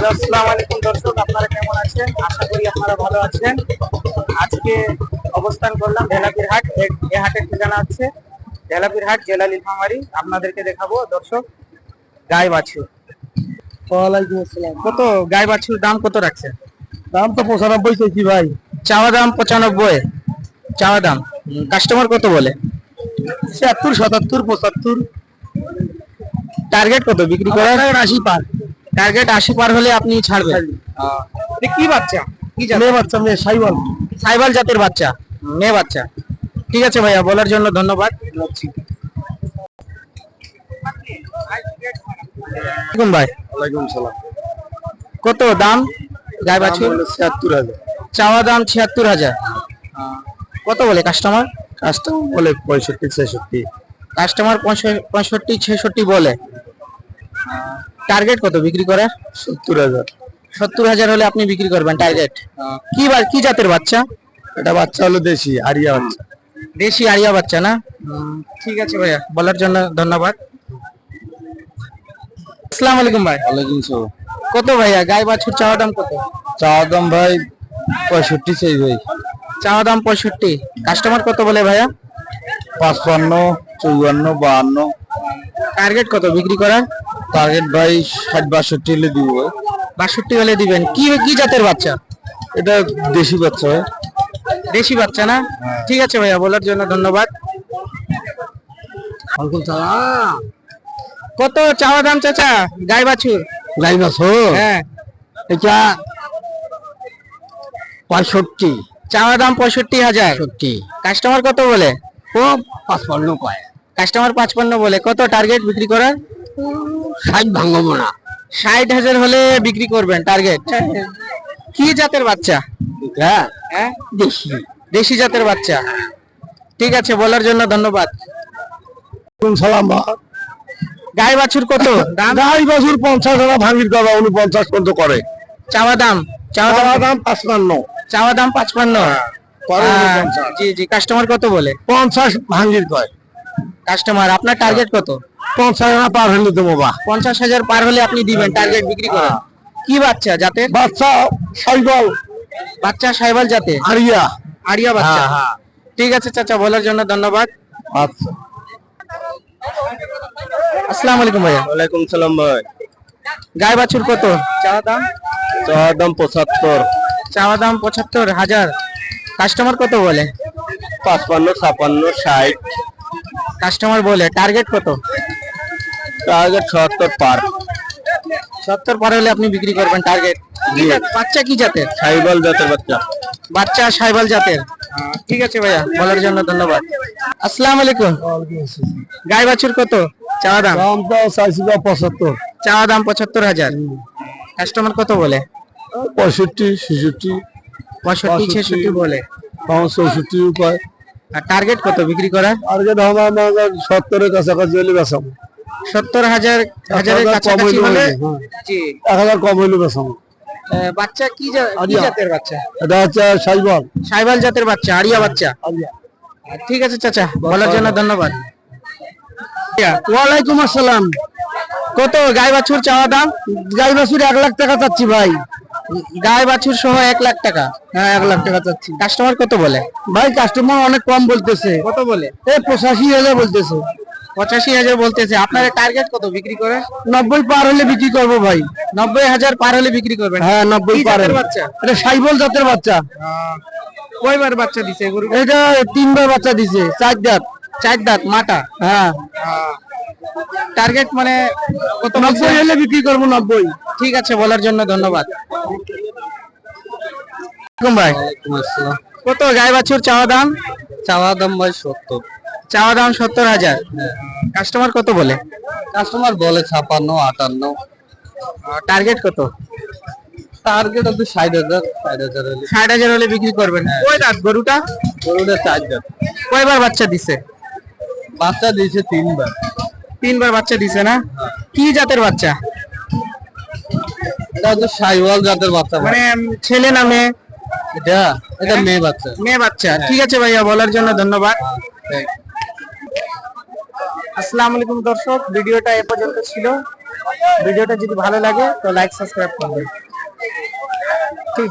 Hello আসসালামু আলাইকুম দর্শক আপনারা কেমন আছেন? আশা করি আপনারা ভালো আছেন। আজকে অবস্থান করলাম ঢেলাপির হাট। এ- হাটের ঠিকানা আছে ঢেলাপির হাট জেলা নীলফামারী আপনাদেরকে দেখাবো দর্শক গাই বাছুর ওয়ালাইকুম আসসালাম। কত? গাই বাছুর দাম কত রাখছেন? দাম তো পঁচানব্বই চাইছি ভাই। চাওয়া দাম পঁচানব্বই। চাওয়া দাম? কাস্টমার কত বলে? ছিয়াত্তর সাতাত্তর পঁচাত্তর। টার্গেট কত? বিক্রি করার? আশি পার। টার্গেট আশি পার হলে আপনি ছাড়বেন। এটা কি বাচ্চা? কি জাত? মেয়ে বাচ্চা মেয়ে সাইওয়াল। সাইবাল জাতের বাচ্চা মেয়ে বাচ্চা। ঠিক আছে ভাইয়া বলার জন্য ধন্যবাদ। আসসালামু ভাই? ওয়ালাইকুম সালাম। কত দাম? গাই বাছুর? ছিয়াত্তর হাজার। চাওয়া দাম ছিয়াত্তর হাজার। কত বলে কাস্টমার কাস্টমার বলে পঁয়ষট্টি ছেষট্টি। কাস্টমার পঁয়ষট্টি ছেষট্টি বলে। টার্গেট কত বিক্রি করার সত্তর হাজার। সত্তর হাজার হলে আপনি বিক্রি করবেন টার্গেট কি বা- কি জাতের বাচ্চা? এটা বাচ্চা হলো দেশি আরিয়া বাচ্চা। দেশি আরিয়া বাচ্চা না? ঠিক আছে ভাইয়া বলার জন্য ধন্যবাদ। আসসালামু আলাইকুম ভাই। ওয়ালাইকুম সালাম। কত ভাইয়া? গাই বাছুর চাওয়া দাম কত? চাওয়া দাম ভাই পঁয়ষট্টি চাই ভাই। চাওয়া দাম পঁয়ষট্টি। কাস্টমার কত বলে ভাইয়া? পাঁচপান্ন চৌয়ান্ন বাহান্ন। টার্গেট কত বিক্রি করার? টার্গেট ভাই ষাট বাষট্টি হলে দিব। বাষট্টি হলে দিবেন। কি কি জাতের বাচ্চা? এটা দেশি বাচ্চা ভাই। দেশি বাচ্চা না? ঠিক আছে ভাইয়া বলার জন্য ধন্যবাদ। কত চাওয়া দাম চাচা? গাই বাছুর। গাই মাছ হ্যাঁ। এটা পঁয়ষট্টি। চাওয়া দাম পঁয়ষট্টি হাজার। সত্যি কাস্টমার কত বলে? ও পাঁচপান্ন পায় কাস্টমার পাঁচপান্ন বলে। কত টার্গেট বিক্রি করার? ষাট ভাঙবো না। ষাট হাজার হলে বিক্রি করবেন টার্গেট কি জাতের বাচ্চা? হ্যাঁ। হ্যাঁ? দেশি। দেশি জাতের বাচ্চা। ঠিক আছে বলার জন্য ধন্যবাদ। সালাম গাই বাছুর কত? দাম? গাই বাছুর পঞ্চাশ টাকা ভাঙির কথা উনি পঞ্চাশ পর্যন্ত করে। চাওয়া দাম? চাওয়া দাম? পাঁচপান্ন। চাওয়া দাম পাঁচপান্ন? পঞ্চাশ। জি জি কাস্টমার কত বলে? পঞ্চাশ ভাঙির কয়। কাস্টমার আপনার টার্গেট কত? পঞ্চাশ টাকা পার হলে দেবো বা। পঞ্চাশ হাজার পার হলে আপনি দিবেন টার্গেট বিক্রি করেন। কি বাচ্চা জাতের? বাচ্চা সাইকেল বাচ্চা সাইবাল জাতে আরিয়া। আরিয়া বাচ্চা। হ্যাঁ, হ্যাঁ। ঠিক আছে চাচা বলার জন্য ধন্যবাদ। আচ্ছা। আসসালামু আলাইকুম ভাইয়া। ওয়ালাইকুম সালাম ভাই। গাই বাছুর কত? চাওয়া দাম? চাওয়ার দাম পঁচাত্তর। চাওয়া দাম পঁচাত্তর হাজার। কাস্টমার কত বলে? পাঁচপান্ন ছাপান্ন ষাট। কাস্টমার বলে টার্গেট কত? টার্গেট সত্তর পার। সত্তর পার হলে আপনি বিক্রি করবেন টার্গেট বাচ্চা কি জাতের? সাইবল জাতের বাচ্চা। বাচ্চা সাইবাল জাতের। ঠিক আছে ভাইয়া বলার জন্য ধন্যবাদ। আসসালামু আলাইকুম। গাই বাছুর কত? চাওয়া দাম? দাম তো চাইছি পঁচাত্তর। চাওয়া দাম পঁচাত্তর হাজার। কাস্টমার কত বলে? পঁয়ষট্টি ছেষট্টি পঁয়ষট্টি। ছেষট্টি বলে। চৌষট্টি উপায়। আর টার্গেট কত বিক্রি করার টার্গেট আমার সত্তরের কাছাকাছি হলে বেসাবো সত্তর হাজার হাজারের কাছাকাছি হলে হ্যাঁ। জি। এক হাজার কম হইলে বাচ্চা কি। জাতের বাচ্চা? এটা হচ্ছে সাইবল। সাইবাল জাতের বাচ্চা আরিয়া বাচ্চা। ঠিক আছে চাচা বলার জন্য ধন্যবাদ। ওয়ালাইকুম আসসালাম। কত গাই বাছুর চাওয়া দাম? গাই বাছুর এক লাখ টাকা চাচ্ছি ভাই। গাই বাছুর সহ এক লাখ টাকা? হ্যাঁ এক লাখ টাকা চাচ্ছি। কাস্টমার কত বলে? ভাই কাস্টমার অনেক কম বলতেছে। কত বলে? এই পঁচাশি হাজার বলতেছে। পঁচাশি হাজার বলতেছে। আপনার টার্গেট কত বিক্রি করে? নব্বই পার হলে বিক্রি করব ভাই। নব্বই হাজার পার হলে বিক্রি করবেন। হ্যাঁ নব্বই পার হলে। বাচ্চা? এটা সাইবল জাতের বাচ্চা। কয়বার বাচ্চা দিছে গরু? এটা তিনবার বাচ্চা দিছে চার দাঁত। চার দাঁত মাটা? হ্যাঁ। টার্গেট মানে কত? নব্বই হলে বিক্রি করব নব্বই। ঠিক আছে বলার জন্য ধন্যবাদ। ভাই। কত? গাই বাছুর চাওয়া দাম? চাওয়া দাম ভাই সত্তর। চাওয়া দাম সত্তর হাজার। কাস্টমার কত বলে? কাস্টমার বলে ছাপান্ন আটান্ন। টার্গেট কত? টার্গেট আপনি ষাট হাজার ষাট হাজার হলে। ষাট হাজার হলে বিক্রি করবেন। কয় দাঁত গরুটা? গরুটা চার দাঁত। কয়বার বাচ্চা দিছে? বাচ্চা দিয়েছে তিনবার। তিনবার বাচ্চা দিছে না? কি জাতের বাচ্চা? এটা হচ্ছে সাইওয়াল জাতের বাচ্চা মানে ছেলে না মেয়ে? এটা এটা মেয়ে বাচ্চা। মেয়ে বাচ্চা। ঠিক আছে ভাইয়া বলার জন্য ধন্যবাদ। আসসালামু আলাইকুম দর্শক, ভিডিওটা এ পর্যন্ত ছিল। ভিডিওটা যদি ভালো লাগে, তো লাইক সাবস্ক্রাইব করবেন। ঠিক।